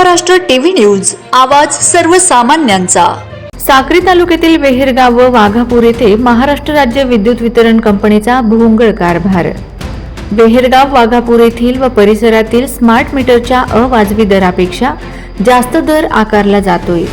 Maharashtra TV news आवाज सर्वसामान्यांचा. साक्री तालुक्यातील वेहेरगाव व वाघापूर येथे महाराष्ट्र राज्य विद्युत वितरण कंपनीचा भोंगळ कारभार. वेहेरगाव वाघापूर येथील व परिसरातील स्मार्ट मीटरच्या अवाजवी दरापेक्षा जास्त दर आकारला जातोय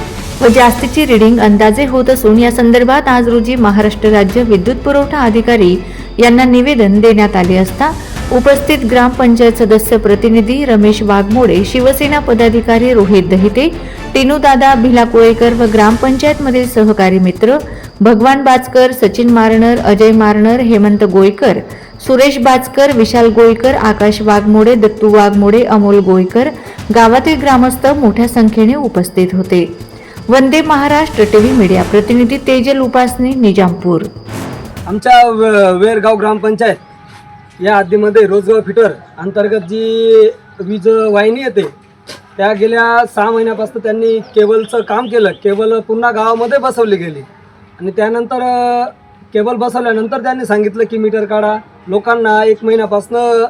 व जास्तीची रिडिंग अंदाजे होत असून या संदर्भात आज रोजी महाराष्ट्र राज्य विद्युत पुरवठा अधिकारी यांना निवेदन देण्यात आले असता उपस्थित ग्रामपंचायत सदस्य प्रतिनिधी रमेश वाघमोडे शिवसेना पदाधिकारी रोहित दहिते टिनूदादा भिला कोळेकर व ग्रामपंचायतमधील सहकारी मित्र भगवान बाचकर सचिन मारणर अजय मारणर हेमंत गोयकर सुरेश बाचकर विशाल गोयकर आकाश वाघमोडे दत्तू वाघमोडे अमोल गोयकर गावातील ग्रामस्थ मोठ्या संख्येने उपस्थित होते. वंदे महाराष्ट्र टीव्ही मीडिया प्रतिनिधी तेजल उपासनी निजामपूर. आमच्या वेरगाव ग्रामपंचायत या हद्दीमध्ये रोजगार फिटर अंतर्गत जी वीज वाहिनी येते त्या गेल्या सहा महिन्यापासून त्यांनी केबलचं काम केलं. केबल पुन्हा गावामध्ये बसवली गेली. आणि त्यानंतर केबल बसवल्यानंतर त्यांनी सांगितलं की मीटर काढा. लोकांना एक महिन्यापासून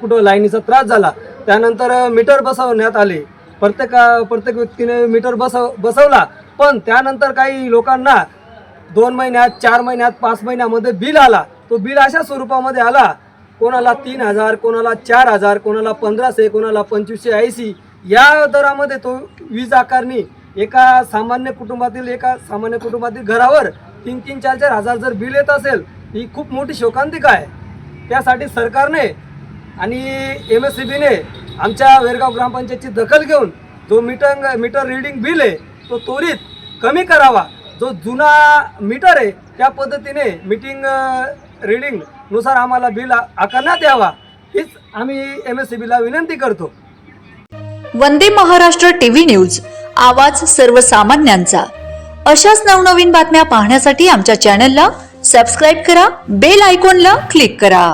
कुठं लाईनीचा त्रास झाला. त्यानंतर मीटर बसवण्यात आले. प्रत्येक प्रत्येक व्यक्तीने मीटर बसव बसवला. पण त्यानंतर काही लोकांना दोन महिन्यात चार महिन्यात पाच महिन्यामध्ये बिल आला. तो बिल अशा स्वरूपामध्ये आला कोणाला तीन हजार कोणाला चार हजार कोणाला पंधराशे कोणाला पंचवीसशे ऐंशी या दरामध्ये तो वीज आकारणी एका सामान्य कुटुंबातील एका सामान्य कुटुंबातील घरावर तीन तीन चार चार हजार जर बिल येत असेल ही खूप मोठी शोकांतिका आहे. त्यासाठी सरकारने आणि एम एस सी बीने आमच्या वेरगाव ग्रामपंचायतची दखल घेऊन जो मीटर मीटर रिडिंग बिल आहे तो त्वरित कमी करावा. जो जुना मीटर आहे त्या पद्धतीने मीटिंग रिडिंगनुसार आम्हाला बिल आकारण्यात यावा हीच आम्ही एम एस सी बीला विनंती करतो. वंदे महाराष्ट्र टीव्ही न्यूज आवाज सर्वसामान्यांचा. अशाच नवनवीन बातम्या पाहण्यासाठी आमच्या चॅनलला सबस्क्राईब करा बेल आयकॉनला क्लिक करा.